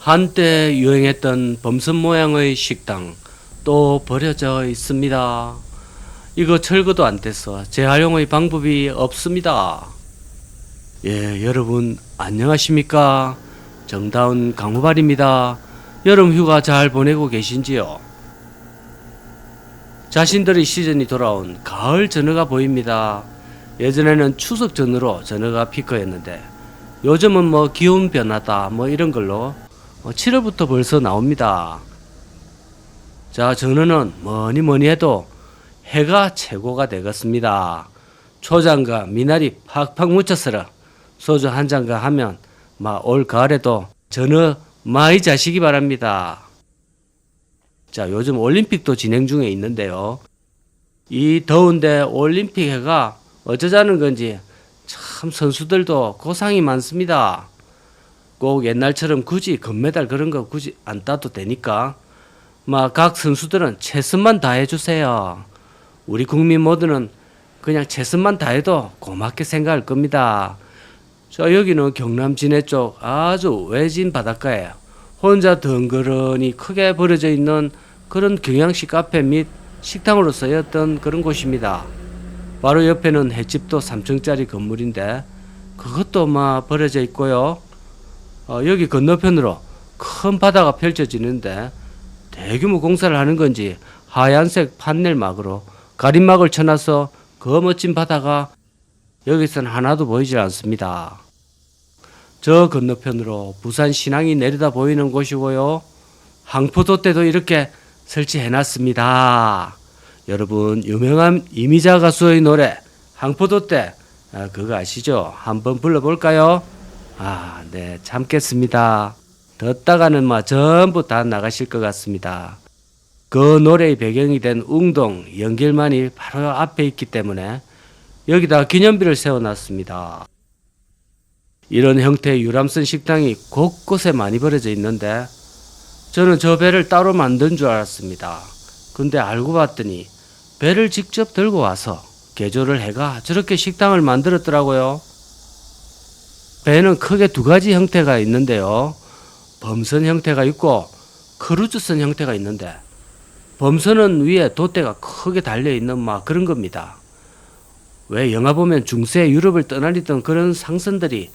한때 유행했던 범선 모양의 식당 또 버려져 있습니다. 이거 철거도 안 돼서 재활용의 방법이 없습니다. 예, 여러분 안녕하십니까? 정다운 강후발입니다. 여름 휴가 잘 보내고 계신지요? 자신들의 시즌이 돌아온 가을 전어가 보입니다. 예전에는 추석 전으로 전어가 피크였는데 요즘은 뭐 기온 변화다 뭐 이런 걸로 7월부터 벌써 나옵니다. 자, 전어는 뭐니 뭐니 해도 해가 최고가 되겠습니다. 초장과 미나리 팍팍 묻혀서라 소주 한 잔가 하면 막올 가을에도 전어 많이 자시기 바랍니다. 자, 요즘 올림픽도 진행 중에 있는데요. 이 더운데 올림픽 해가 어쩌자는 건지 참 선수들도 고상이 많습니다. 꼭 옛날처럼 굳이 금메달 그런 거 굳이 안 따도 되니까 막 각 선수들은 최선만 다해 주세요. 우리 국민 모두는 그냥 최선만 다해도 고맙게 생각할 겁니다. 자 여기는 경남 진해 쪽 아주 외진 바닷가에 혼자 덩그러니 크게 버려져 있는 그런 경양식 카페 및 식당으로 쓰였던 그런 곳입니다. 바로 옆에는 횟집도 3층짜리 건물인데 그것도 막 버려져 있고요. 어, 여기 건너편으로 큰 바다가 펼쳐지는데 대규모 공사를 하는 건지 하얀색 판넬막으로 가림막을 쳐놔서 그 멋진 바다가 여기서는 하나도 보이질 않습니다. 저 건너편으로 부산 신항이 내려다 보이는 곳이고요. 항포도 때도 이렇게 설치해놨습니다. 여러분 유명한 이미자 가수의 노래 항포도 때 아, 그거 아시죠? 한번 불러볼까요? 아, 네 참겠습니다. 듣다가는 뭐 전부 다 나가실 것 같습니다. 그 노래의 배경이 된 웅동 연길만이 바로 앞에 있기 때문에 여기다 기념비를 세워놨습니다. 이런 형태의 유람선 식당이 곳곳에 많이 버려져 있는데 저는 저 배를 따로 만든 줄 알았습니다. 근데 알고 봤더니 배를 직접 들고 와서 개조를 해가 저렇게 식당을 만들었더라고요. 배는 크게 두 가지 형태가 있는데요. 범선 형태가 있고 크루즈선 형태가 있는데 범선은 위에 돛대가 크게 달려 있는 막 그런 겁니다. 왜 영화 보면 중세 유럽을 떠나리던 그런 상선들이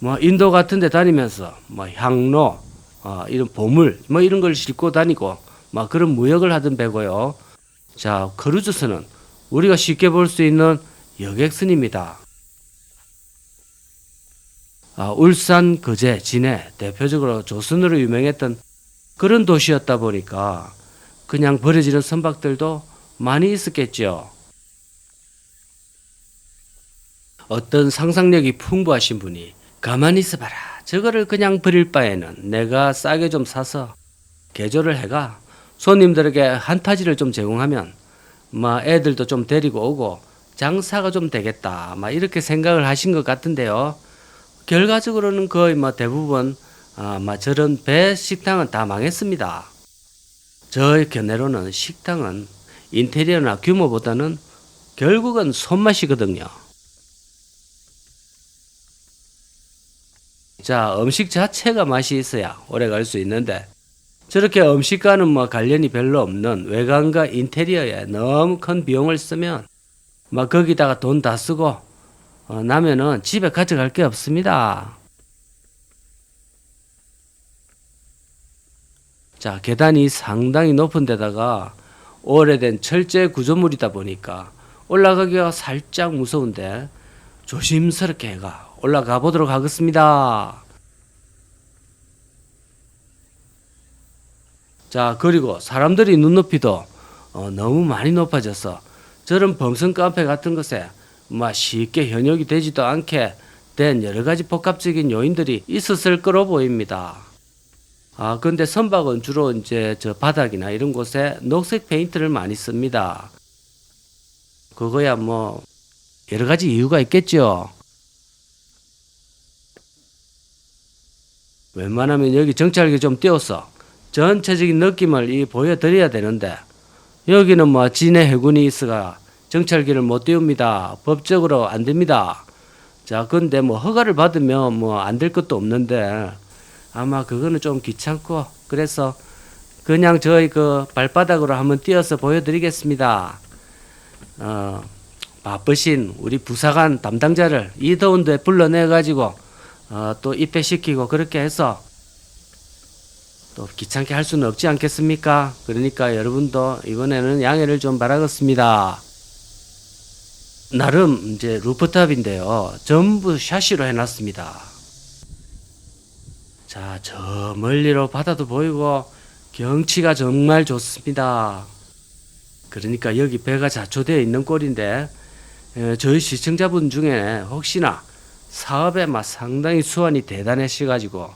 뭐 인도 같은 데 다니면서 뭐 향로 어, 이런 보물 뭐 이런 걸 싣고 다니고 막 그런 무역을 하던 배고요. 자, 크루즈선은 우리가 쉽게 볼 수 있는 여객선입니다. 아, 울산, 거제, 진해 대표적으로 조선으로 유명했던 그런 도시였다 보니까 그냥 버려지는 선박들도 많이 있었겠죠. 어떤 상상력이 풍부하신 분이 가만히 있어봐라. 저거를 그냥 버릴 바에는 내가 싸게 좀 사서 개조를 해가 손님들에게 한타지를 좀 제공하면 막 애들도 좀 데리고 오고 장사가 좀 되겠다. 막 이렇게 생각을 하신 것 같은데요. 결과적으로는 거의 뭐 대부분 아마 저런 배 식당은 다 망했습니다. 저의 견해로는 식당은 인테리어나 규모보다는 결국은 손맛이거든요. 자, 음식 자체가 맛이 있어야 오래 갈 수 있는데 저렇게 음식과는 뭐 관련이 별로 없는 외관과 인테리어에 너무 큰 비용을 쓰면 막 거기다가 돈 다 쓰고 어, 나면은 집에 가져갈 게 없습니다. 자, 계단이 상당히 높은 데다가 오래된 철제 구조물이다 보니까 올라가기가 살짝 무서운데 조심스럽게 해가 올라가 보도록 하겠습니다. 자, 그리고 사람들이 눈높이도 어, 너무 많이 높아져서 저런 범선 카페 같은 것에 막 쉽게 현역이 되지도 않게 된 여러 가지 복합적인 요인들이 있었을 거로 보입니다. 아, 근데 선박은 주로 이제 저 바닥이나 이런 곳에 녹색 페인트를 많이 씁니다. 그거야 뭐 여러 가지 이유가 있겠죠. 웬만하면 여기 정찰기 좀 띄워서 전체적인 느낌을 이 보여드려야 되는데 여기는 뭐 진해 해군이 있어가 정찰기를 못 띄웁니다. 법적으로 안 됩니다. 자, 근데 뭐 허가를 받으면 뭐 안 될 것도 없는데 아마 그거는 좀 귀찮고 그래서 그냥 저희 그 발바닥으로 한번 띄어서 보여드리겠습니다. 어, 바쁘신 우리 부사관 담당자를 이 더운데 불러내 가지고 어, 또 입회시키고 그렇게 해서 또 귀찮게 할 수는 없지 않겠습니까? 그러니까 여러분도 이번에는 양해를 좀 바라겠습니다. 나름 이제 루프탑인데요. 전부 샤시로 해놨습니다. 자, 저 멀리로 바다도 보이고 경치가 정말 좋습니다. 그러니까 여기 배가 자초되어 있는 꼴인데 에, 저희 시청자분 중에 혹시나 사업에 막 상당히 수완이 대단하셔가지고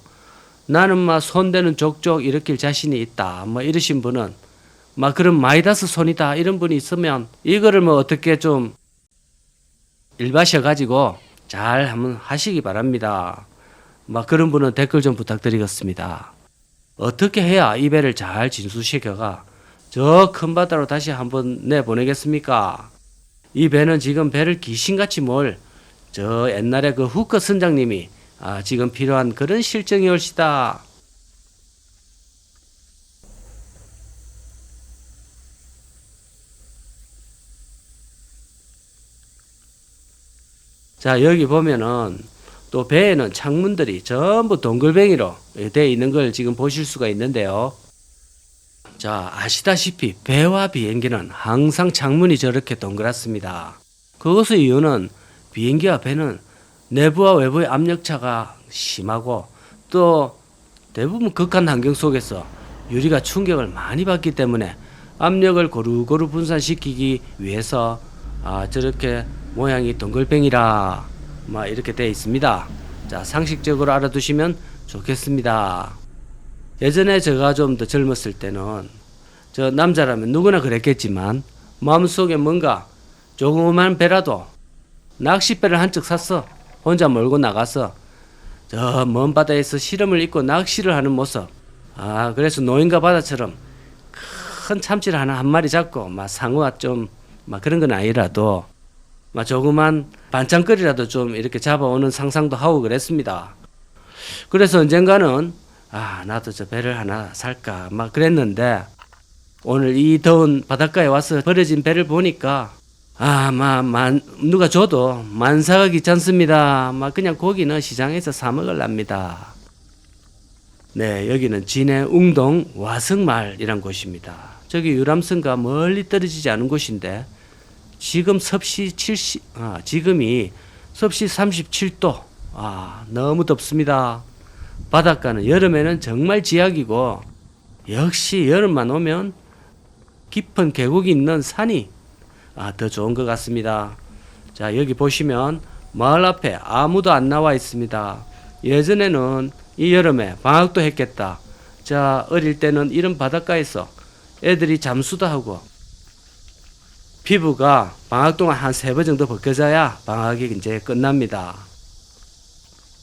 나는 막 손대는 족족 일으킬 자신이 있다. 뭐 이러신 분은 막 그런 마이다스 손이다 이런 분이 있으면 이거를 뭐 어떻게 좀 일바셔 가지고 잘 한번 하시기 바랍니다. 막 그런 분은 댓글 좀 부탁드리겠습니다. 어떻게 해야 이 배를 잘 진수시켜가 저 큰 바다로 다시 한번 내보내겠습니까? 이 배는 지금 배를 귀신같이 몰 저 옛날에 그 후커 선장님이 아, 지금 필요한 그런 실정이 올시다. 자, 여기 보면은 또 배에는 창문들이 전부 동글뱅이로 되어 있는 걸 지금 보실 수가 있는데요. 자, 아시다시피 배와 비행기는 항상 창문이 저렇게 동그랗습니다. 그것의 이유는 비행기와 배는 내부와 외부의 압력차가 심하고 또 대부분 극한 환경 속에서 유리가 충격을 많이 받기 때문에 압력을 고루고루 분산시키기 위해서 아, 저렇게 모양이 동글뱅이라 막 이렇게 되어 있습니다. 자, 상식적으로 알아두시면 좋겠습니다. 예전에 제가 좀 더 젊었을 때는 저 남자라면 누구나 그랬겠지만 마음속에 뭔가 조그만 배라도 낚싯배를 한척 샀어. 혼자 몰고 나가서 저 먼 바다에서 실험을 입고 낚시를 하는 모습. 아, 그래서 노인과 바다처럼 큰 참치를 하나 한 마리 잡고 막 상어와 좀 막 그런 건 아니라도 막 조그만 반찬거리라도 좀 이렇게 잡아오는 상상도 하고 그랬습니다. 그래서 언젠가는 아 나도 저 배를 하나 살까 막 그랬는데 오늘 이 더운 바닷가에 와서 버려진 배를 보니까 아마 만 누가 줘도 만사가 귀찮습니다. 막 그냥 고기는 시장에서 사 먹을랍니다. 네 여기는 진해 웅동 와성마을이란 곳입니다. 저기 유람선과 멀리 떨어지지 않은 곳인데 지금 섭씨 70, 아, 지금이 섭씨 37도. 아, 너무 덥습니다. 바닷가는 여름에는 정말 지약이고, 역시 여름만 오면 깊은 계곡이 있는 산이 아, 더 좋은 것 같습니다. 자, 여기 보시면 마을 앞에 아무도 안 나와 있습니다. 예전에는 이 여름에 방학도 했겠다. 자, 어릴 때는 이런 바닷가에서 애들이 잠수도 하고 피부가 방학 동안 한 세 번 정도 벗겨져야 방학이 이제 끝납니다.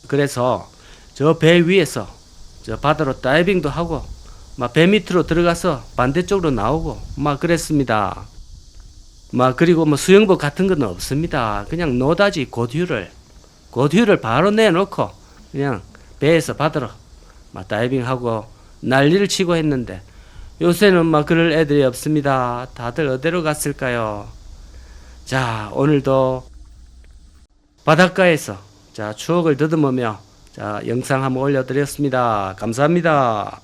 그래서 저 배 위에서 저 바다로 다이빙도 하고 막 배 밑으로 들어가서 반대쪽으로 나오고 막 그랬습니다. 막 그리고 뭐 수영복 같은 건 없습니다. 그냥 노다지 고듀를 고듀를 바로 내놓고 그냥 배에서 바다로 막 다이빙하고 난리를 치고 했는데 요새는 막 그럴 애들이 없습니다. 다들 어디로 갔을까요? 자, 오늘도 바닷가에서 자, 추억을 더듬으며 자, 영상 한번 올려드렸습니다. 감사합니다.